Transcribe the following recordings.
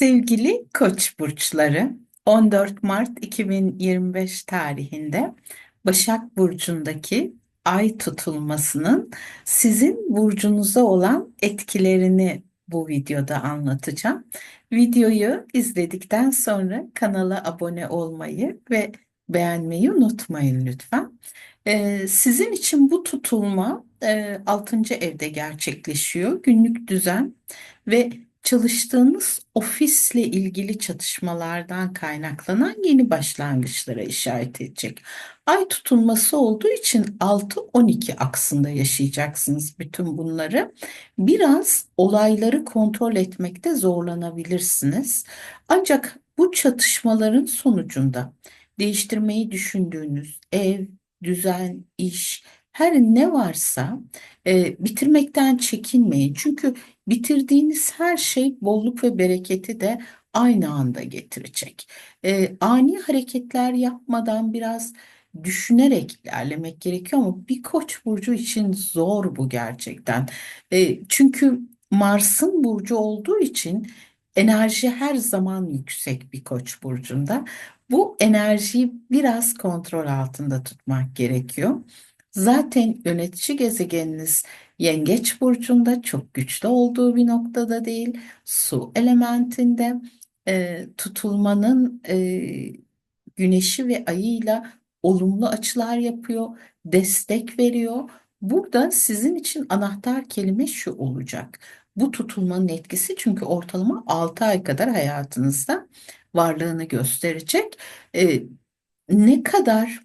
Sevgili Koç burçları, 14 Mart 2025 tarihinde Başak Burcu'ndaki ay tutulmasının sizin burcunuza olan etkilerini bu videoda anlatacağım. Videoyu izledikten sonra kanala abone olmayı ve beğenmeyi unutmayın lütfen. Ee, sizin için bu tutulma e, 6. evde gerçekleşiyor. Günlük düzen ve çalıştığınız ofisle ilgili çatışmalardan kaynaklanan yeni başlangıçlara işaret edecek. Ay tutulması olduğu için 6-12 aksında yaşayacaksınız bütün bunları. Biraz olayları kontrol etmekte zorlanabilirsiniz. Ancak bu çatışmaların sonucunda değiştirmeyi düşündüğünüz ev, düzen, iş, her ne varsa e, bitirmekten çekinmeyin. Çünkü bitirdiğiniz her şey bolluk ve bereketi de aynı anda getirecek. E, ani hareketler yapmadan biraz düşünerek ilerlemek gerekiyor ama bir koç burcu için zor bu gerçekten. E, çünkü Mars'ın burcu olduğu için enerji her zaman yüksek bir koç burcunda. Bu enerjiyi biraz kontrol altında tutmak gerekiyor. Zaten yönetici gezegeniniz Yengeç burcunda çok güçlü olduğu bir noktada değil. Su elementinde e, tutulmanın e, güneşi ve ayıyla olumlu açılar yapıyor, destek veriyor. Burada sizin için anahtar kelime şu olacak. Bu tutulmanın etkisi çünkü ortalama 6 ay kadar hayatınızda varlığını gösterecek. E, ne kadar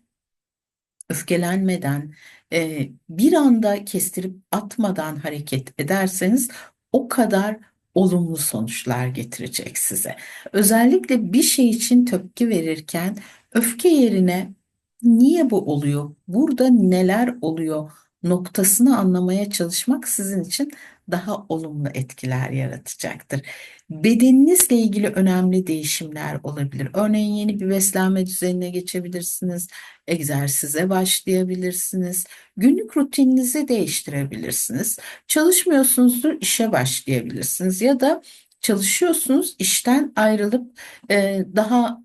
öfkelenmeden, e, bir anda kestirip atmadan hareket ederseniz o kadar olumlu sonuçlar getirecek size. Özellikle bir şey için tepki verirken öfke yerine niye bu oluyor? Burada neler oluyor? Noktasını anlamaya çalışmak sizin için daha olumlu etkiler yaratacaktır. Bedeninizle ilgili önemli değişimler olabilir. Örneğin yeni bir beslenme düzenine geçebilirsiniz, egzersize başlayabilirsiniz, günlük rutininizi değiştirebilirsiniz. Çalışmıyorsunuzdur, işe başlayabilirsiniz ya da çalışıyorsunuz, işten ayrılıp e, daha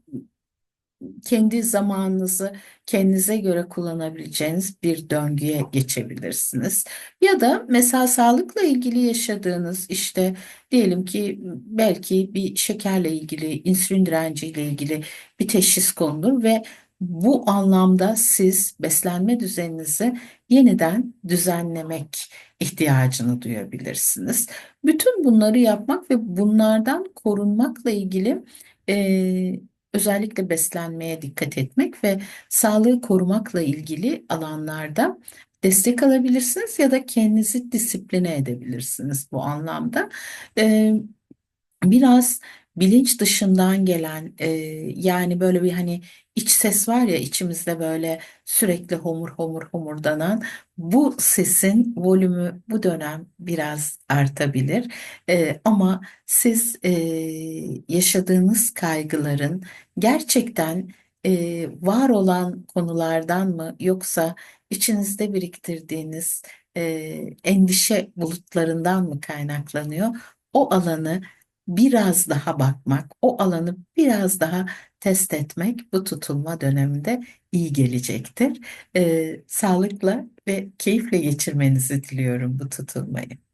kendi zamanınızı kendinize göre kullanabileceğiniz bir döngüye geçebilirsiniz. Ya da mesela sağlıkla ilgili yaşadığınız işte diyelim ki belki bir şekerle ilgili, insülin direnciyle ilgili bir teşhis konulur ve bu anlamda siz beslenme düzeninizi yeniden düzenlemek ihtiyacını duyabilirsiniz. Bütün bunları yapmak ve bunlardan korunmakla ilgili e, özellikle beslenmeye dikkat etmek ve sağlığı korumakla ilgili alanlarda destek alabilirsiniz ya da kendinizi disipline edebilirsiniz bu anlamda. Ee, biraz bilinç dışından gelen e, yani böyle bir hani iç ses var ya içimizde böyle sürekli homur homur homurdanan bu sesin volümü bu dönem biraz artabilir. E, ama siz e, yaşadığınız kaygıların gerçekten e, var olan konulardan mı yoksa içinizde biriktirdiğiniz e, endişe bulutlarından mı kaynaklanıyor? O alanı biraz daha bakmak, o alanı biraz daha test etmek bu tutulma döneminde iyi gelecektir. Ee, sağlıkla ve keyifle geçirmenizi diliyorum bu tutulmayı.